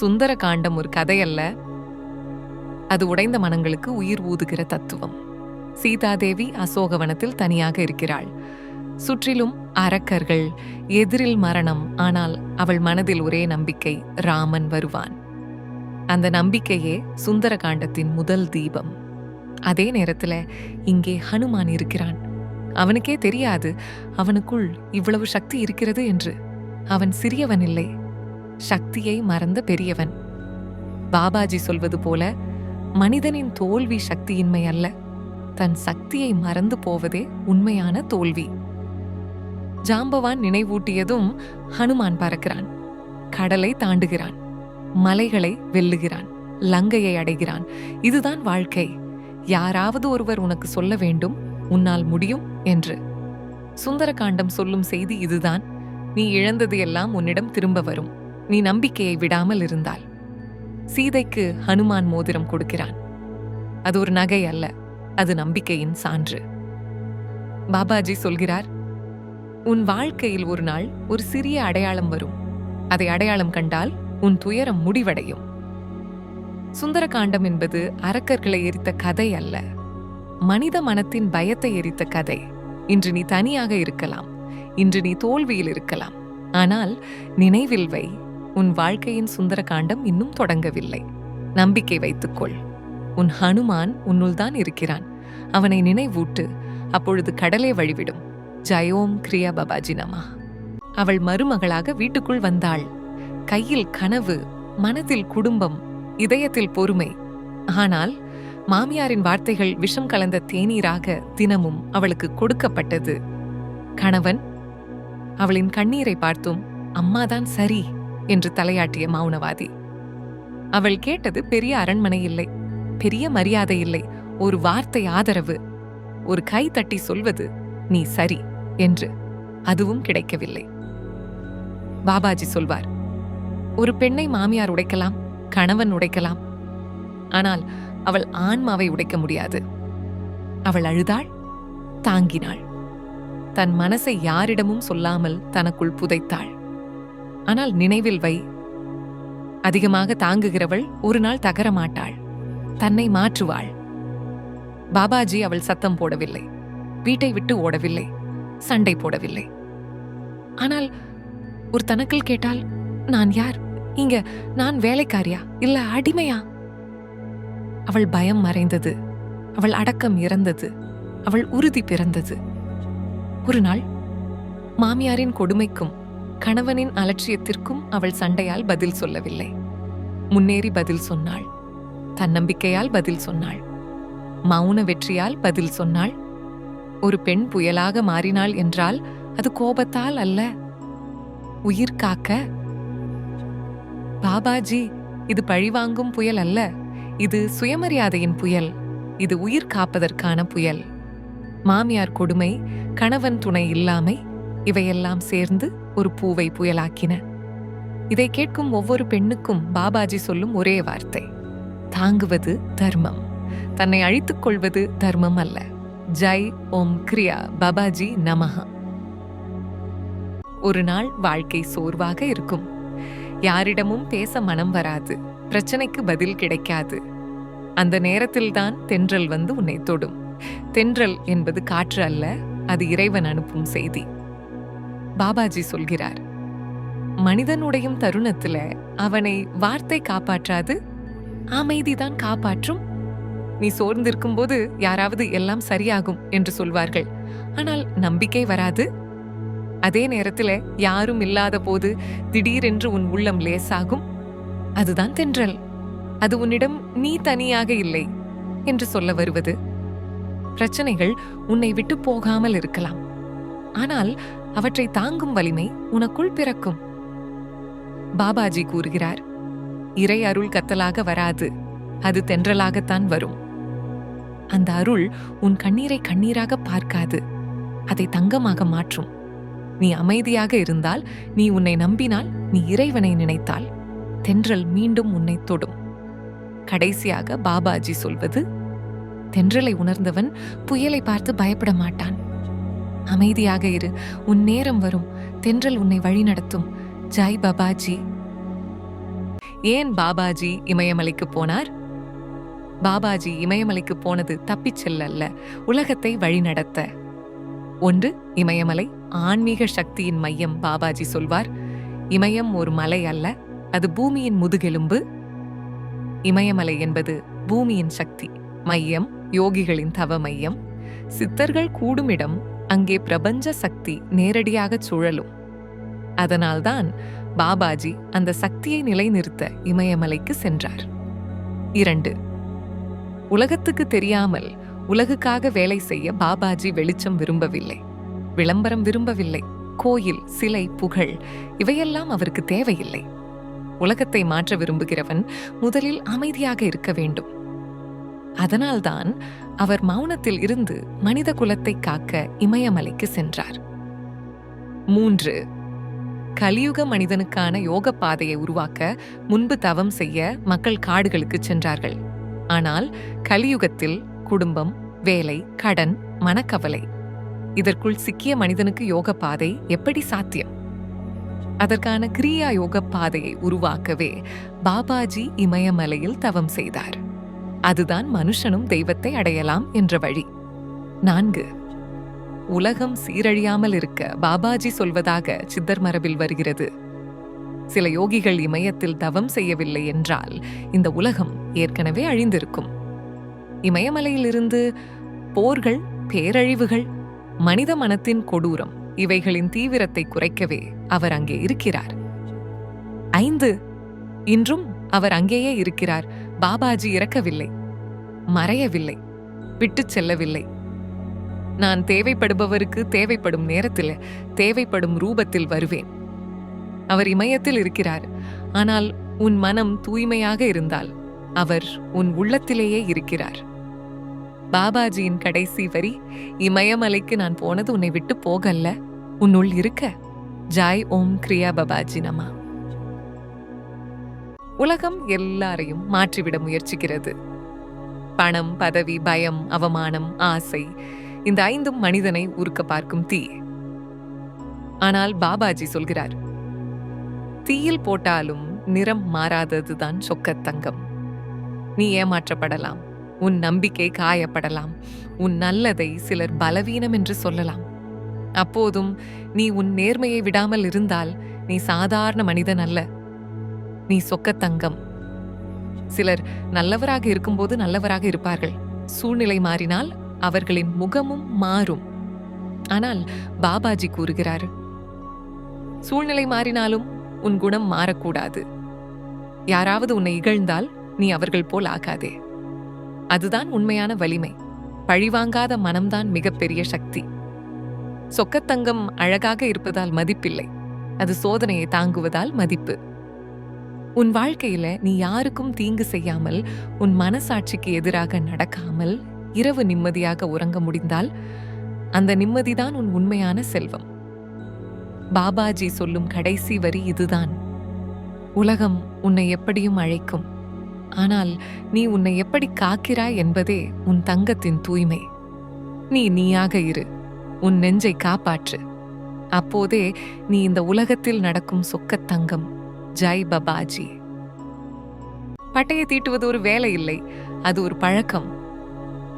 சுந்தர காண்டம் ஒரு கதையல்ல. அது உடைந்த மனங்களுக்கு உயிர் ஊதுகிற தத்துவம். சீதாதேவி அசோகவனத்தில் தனியாக இருக்கிறாள். சுற்றிலும் அரக்கர்கள் எதிரில் மரணம் ஆனால் அவள் மனதில் ஒரே நம்பிக்கை ராமன் வருவான். அந்த நம்பிக்கையே சுந்தர காண்டத்தின் முதல் தீபம். அதே நேரத்தில் இங்கே ஹனுமான் இருக்கிறான். அவனுக்கே தெரியாது அவனுக்குள் இவ்வளவு சக்தி இருக்கிறது என்று. அவன் சிறியவன் இல்லை சக்தியை மறந்த பெரியவன். பாபாஜி சொல்வது போல மனிதனின் தோல்வி சக்தியின்மை அல்ல தன் சக்தியை மறந்து போவதே உண்மையான தோல்வி. ஜாம்பவான் நினைவூட்டியதும் ஹனுமான் பறக்கிறான் கடலை தாண்டுகிறான் மலைகளை வெல்லுகிறான் லங்கையை அடைகிறான். இதுதான் வாழ்க்கை. யாராவது ஒருவர் உனக்கு சொல்ல வேண்டும் உன்னால் முடியும் என்று. சுந்தரகாண்டம் சொல்லும் செய்தி இதுதான். நீ இழந்தது எல்லாம் உன்னிடம் திரும்ப வரும். நீ நம்பிக்கையை விடாமல் இருந்தால். சீதைக்கு ஹனுமான் மோதிரம் கொடுக்கிறான். அது ஒரு நகை அல்ல அது நம்பிக்கையின் சான்று. பாபாஜி சொல்கிறார் உன் வாழ்க்கையில் ஒரு நாள் ஒரு சிறிய அடையாளம் வரும். அதை அடையாளம் கண்டால் உன் துயரம் முடிவடையும். சுந்தரகாண்டம் என்பது அரக்கர்களை எரித்த கதை அல்ல மனித மனத்தின் பயத்தை எரித்த கதை. இன்று நீ தனியாக இருக்கலாம் இன்று நீ தோல்வியில் இருக்கலாம். ஆனால் நினைவில் வை உன் வாழ்க்கையின் சுந்தரகாண்டம் இன்னும் தொடங்கவில்லை. நம்பிக்கை வைத்துக்கொள். உன் ஹனுமான் உன்னுள் தான் இருக்கிறான். அவனை நினைவூட்டு அப்பொழுது கடலே வழிவிடும். ஜயோம் கிரியா பாபாஜி நமா அவள் மருமகளாக வீட்டுக்குள் வந்தாள். கையில் கனவு மனதில் குடும்பம் இதயத்தில் பொறுமை. ஆனால் மாமியாரின் வார்த்தைகள் விஷம் கலந்த தேநீராக தினமும் அவளுக்கு கொடுக்கப்பட்டது. கணவன் அவளின் கண்ணீரை பார்த்தும். அம்மாதான் சரி. என்று தலையாட்டிய மௌனவாதி. அவள் கேட்டது பெரிய அரண்மனை இல்லை பெரிய மரியாதை இல்லை ஒரு வார்த்தை ஆதரவு ஒரு கை தட்டி சொல்வது நீ சரி என்று அதுவும் கிடைக்கவில்லை. பாபாஜி சொல்வார் ஒரு பெண்ணை மாமியார் உடைக்கலாம் கணவன் உடைக்கலாம் ஆனால் அவள் ஆன்மாவை உடைக்க முடியாது. அவள் அழுதாள் தாங்கினாள். தன் மனசை யாரிடமும் சொல்லாமல் தனக்குள் புதைத்தாள். ஆனால் நினைவில் வை. அதிகமாக தாங்குகிறவள் ஒரு நாள் தகரமாட்டாள் தன்னை மாற்றுவாள். பாபாஜி அவள் சத்தம் போடவில்லை. வீட்டை விட்டு ஓடவில்லை. சண்டை போடவில்லை. ஆனால் ஒரு தனக்கல் கேட்டால் நான் யார்? இங்க நான் வேலைக்காரியா? இல்ல அடிமையா? அவள் பயம் மறைந்தது. அவள் அடக்கம் இறந்தது. அவள் உறுதி பிறந்தது. ஒரு நாள் மாமியாரின் கொடுமைக்கும் கணவனின் அலட்சியத்திற்கும் அவள் சண்டையால் பதில் சொல்லவில்லை. முன்னேறி பதில் சொன்னாள். தன்னம்பிக்கையால் பதில் சொன்னாள். மௌன வெற்றியால் பதில் சொன்னாள். ஒரு பெண் புயலாக மாறினாள் என்றால் அது கோபத்தால் அல்ல. உயிர் காக்க. பாபாஜி இது பழிவாங்கும் புயல் அல்ல. இது சுயமரியாதையின் புயல். இது உயிர் காப்பதற்கான புயல். மாமியார் கொடுமை கணவன் துணை இல்லாமை இவையெல்லாம் சேர்ந்து ஒரு பூவை புயலாக்கின. இதை கேட்கும் ஒவ்வொரு பெண்ணுக்கும் பாபாஜி சொல்லும் ஒரே வார்த்தை. தாங்குவது தர்மம். தன்னை அழித்துக் கொள்வது தர்மம் அல்ல. ஜெய் ஓம் கிரியா பாபாஜி நமஹா. ஒரு நாள் வாழ்க்கை சோர்வாக இருக்கும். யாரிடமும் பேச மனம் வராது. பிரச்சனைக்கு பதில் கிடைக்காது. அந்த நேரத்தில்தான் தென்றல் வந்து உன்னை தொடும். தென்றல் என்பது காற்று அல்ல அது இறைவன் அனுப்பும் செய்தி. பாபாஜி சொல்கிறார் மனிதனுடையும் தருணத்துல அவனை வார்த்தை காப்பாற்றாது அமைதிதான் காப்பாற்றும். நீ சோர்ந்திருக்கும் போது யாராவது எல்லாம் சரியாகும் என்று சொல்வார்கள். ஆனால் நம்பிக்கை வராது. அதே நேரத்தில் யாரும் இல்லாத போது திடீரென்று உன் உள்ளம் லேசாகும். அதுதான் தென்றல். அது உன்னிடம் நீ தனியாக இல்லை என்று சொல்ல வருவது. பிரச்சனைகள் உன்னை விட்டு போகாமல் இருக்கலாம். ஆனால் அவற்றை தாங்கும் வலிமை உனக்குள் பிறக்கும். பாபாஜி கூறுகிறார் இறை அருள் கத்தலாக வராது அது தென்றலாகத்தான் வரும். அந்த அருள் உன் கண்ணீரை கண்ணீராக பார்க்காது அதை தங்கமாக மாற்றும். நீ அமைதியாக இருந்தால் நீ உன்னை நம்பினால் நீ இறைவனை நினைத்தால் தென்றல் மீண்டும் உன்னை தொடும். கடைசியாக பாபாஜி சொல்வது தென்றலை உணர்ந்தவன் புயலை பார்த்து பயப்பட மாட்டான். அமைதியாக இரு. உன் நேரம் வரும். தென்றல் உன்னை வழிநடத்தும் ஜாய் பாபாஜி. ஏன் பாபாஜி இமயமலைக்கு போனார்? பாபாஜி இமயமலைக்கு போனது தப்பிச் செல்லல்ல. உலகத்தை வழிநடத்த ஒன்று இமயமலை. ஆன்மீக சக்தியின் மையம் பாபாஜி சொல்வார். இமயம் ஒரு மலை அல்ல அது பூமியின் முதுகெலும்பு. இமயமலை என்பது பூமியின் சக்தி மையம் யோகிகளின் தவ மையம். சித்தர்கள் கூடுமிடம் அங்கே பிரபஞ்ச சக்தி நேரடியாகச் சுழலும். அதனால்தான் பாபாஜி அந்த சக்தியை நிலைநிறுத்த இமயமலைக்கு சென்றார். இரண்டு உலகத்துக்கு தெரியாமல் உலகுக்காக வேலை செய்ய பாபாஜி வெளிச்சம் விரும்பவில்லை. விளம்பரம் விரும்பவில்லை. கோயில் சிலை புகழ் இவையெல்லாம் அவருக்கு தேவையில்லை. உலகத்தை மாற்ற விரும்புகிறவன் முதலில் அமைதியாக இருக்க வேண்டும். அதனால்தான் அவர் மௌனத்தில் இருந்து மனித குலத்தை காக்க இமயமலைக்கு சென்றார். மூன்று கலியுக மனிதனுக்கான யோக பாதையை உருவாக்க முன்பு தவம் செய்ய மக்கள் காடுகளுக்கு சென்றார்கள். ஆனால் கலியுகத்தில் குடும்பம் வேலை கடன் மனக்கவலை இதற்குள் சிக்கிய மனிதனுக்கு யோக பாதை எப்படி சாத்தியம்? அதற்கான கிரியா யோக பாதையை உருவாக்கவே பாபாஜி இமயமலையில் தவம் செய்தார். அதுதான் மனுஷனும் தெய்வத்தை அடையலாம் என்ற வழி. நான்கு. உலகம் சீரழியாமல் இருக்க பாபாஜி சொல்வதாக சித்தர் மரபில் வருகிறது. சில யோகிகள் இமயத்தில் தவம் செய்யவில்லை என்றால் இந்த உலகம் ஏற்கனவே அழிந்திருக்கும். இமயமலையிலிருந்து போர்கள் பேரழிவுகள் மனித மனத்தின் கொடூரம் இவைகளின் தீவிரத்தை குறைக்கவே அவர் அங்கே இருக்கிறார். ஐந்து. இன்றும் அவர் அங்கேயே இருக்கிறார். பாபாஜி இறக்கவில்லை. மறையவில்லை. விட்டுச் செல்லவில்லை. நான் தேவைப்படுபவருக்கு தேவைப்படும் நேரத்தில் தேவைப்படும் ரூபத்தில் வருவேன். அவர் இமயத்தில் இருக்கிறார். ஆனால் உன் மனம் தூய்மையாக இருந்தால் அவர் உன் உள்ளத்திலேயே இருக்கிறார். பாபாஜியின் கடைசி வரி இமயமலைக்கு நான் போனது உன்னை விட்டு போகல்ல. உன்னுள் இருக்க. ஜாய் ஓம் கிரியா பாபாஜி நமா. உலகம் எல்லாரையும் மாற்றிவிட முயற்சிக்கிறது. பணம் பதவி பயம் அவமானம் ஆசை இந்த ஐந்தும் மனிதனை உருக்க பார்க்கும் தீ. ஆனால் பாபாஜி சொல்கிறார் தீயில் போட்டாலும் நிறம் மாறாததுதான் சொக்கத் தங்கம். நீ ஏமாற்றப்படலாம் உன் நம்பிக்கை காயப்படலாம் உன் நல்லதை சிலர் பலவீனம் என்று சொல்லலாம். அப்போதும் நீ உன் நேர்மையை விடாமல் இருந்தால் நீ சாதாரண மனிதன் அல்ல. நீ சொக்கத் தங்கம். சிலர் நல்லவராக இருக்கும்போது நல்லவராக இருப்பார்கள். சூழ்நிலை மாறினால் அவர்களின் முகமும் மாறும். ஆனால் பாபாஜி கூறுகிறார் சூழ்நிலை மாறினாலும் உன் குணம் மாறக்கூடாது. யாராவது உன்னை இகழ்ந்தால் நீ அவர்கள் போல் ஆகாதே. அதுதான் உண்மையான வலிமை. பழிவாங்காத மனம்தான் மிகப்பெரிய சக்தி. சொக்கத்தங்கம் அழகாக இருப்பதால் மதிப்பில்லை. அது சோதனையை தாங்குவதால் மதிப்பு. உன் வாழ்க்கையில நீ யாருக்கும் தீங்கு செய்யாமல் உன் மனசாட்சிக்கு எதிராக நடக்காமல் இரவு நிம்மதியாக உறங்க முடிந்தால் அந்த நிம்மதிதான் உன் உண்மையான செல்வம். பாபாஜி சொல்லும் கடைசி வரி இதுதான். உலகம் உன்னை எப்படியும் அழைக்கும். ஆனால் நீ உன்னை எப்படி காக்கிறாய் என்பதே உன் தங்கத்தின் தூய்மை. நீ நீயாக இரு உன் நெஞ்சை காப்பாற்று. அப்போதே நீ இந்த உலகத்தில் நடக்கும் சொக்கத் தங்கம். ஜெய் பபாஜி. பட்டையை தீட்டுவது ஒரு வேலை இல்லை. அது ஒரு பழக்கம்.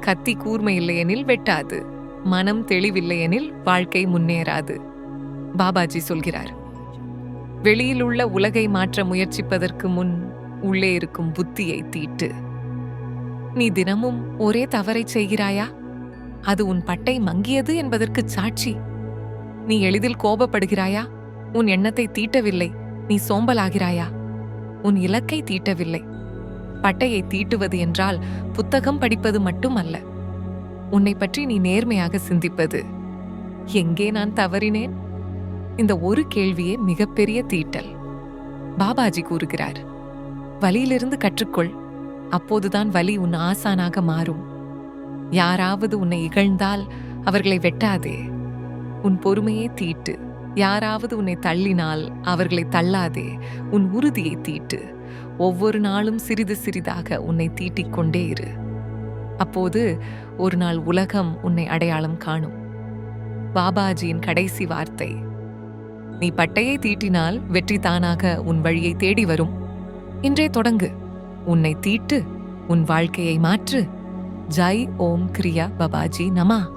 கத்தி கூர்மை இல்லையெனில் வெட்டாது. மனம் தெளிவில்லையெனில் வாழ்க்கை முன்னேறாது. பாபாஜி சொல்கிறார். வெளியில் உள்ள உலகை மாற்ற முயற்சிப்பதற்கு முன் உள்ளே இருக்கும் புத்தியை தீட்டு. நீ தினமும் ஒரே தவறைச் செய்கிறாயா? அது உன் பட்டை மங்கியது என்பதற்கு சாட்சி. நீ எளிதில் கோபப்படுகிறாயா? உன் எண்ணத்தை தீட்டவில்லை. நீ சோம்பலாகிறாயா? உன் இலக்கை தீட்டவில்லை. பட்டையை தீட்டுவது என்றால் புத்தகம் படிப்பது மட்டுமல்ல. உன்னை பற்றி நீ நேர்மையாக சிந்திப்பது. எங்கே நான் தவறினேன்? இந்த ஒரு கேள்வியே மிகப்பெரிய தீட்டல். பாபாஜி கூறுகிறார் வலியிலிருந்து கற்றுக்கொள். அப்போதுதான் வலி உன் ஆசானாக மாறும். யாராவது உன்னை இகழ்ந்தால் அவர்களை வெட்டாதே. உன் பொறுமையை தீட்டு. யாராவது உன்னை தள்ளினால் அவர்களை தள்ளாதே உன் உறுதியை தீட்டு. ஒவ்வொரு நாளும் சிறிது சிறிதாக உன்னை தீட்டிக் கொண்டே இரு. அப்போது ஒரு நாள் உலகம் உன்னை அடையாளம் காணும். பாபாஜியின் கடைசி வார்த்தை நீ பட்டையை தீட்டினால் வெற்றி தானாக உன் வழியை தேடி வரும். இன்றே தொடங்கு. உன்னை தீட்டு உன் வாழ்க்கையை மாற்று. ஜை ஓம் கிரியா பபாஜி நமா.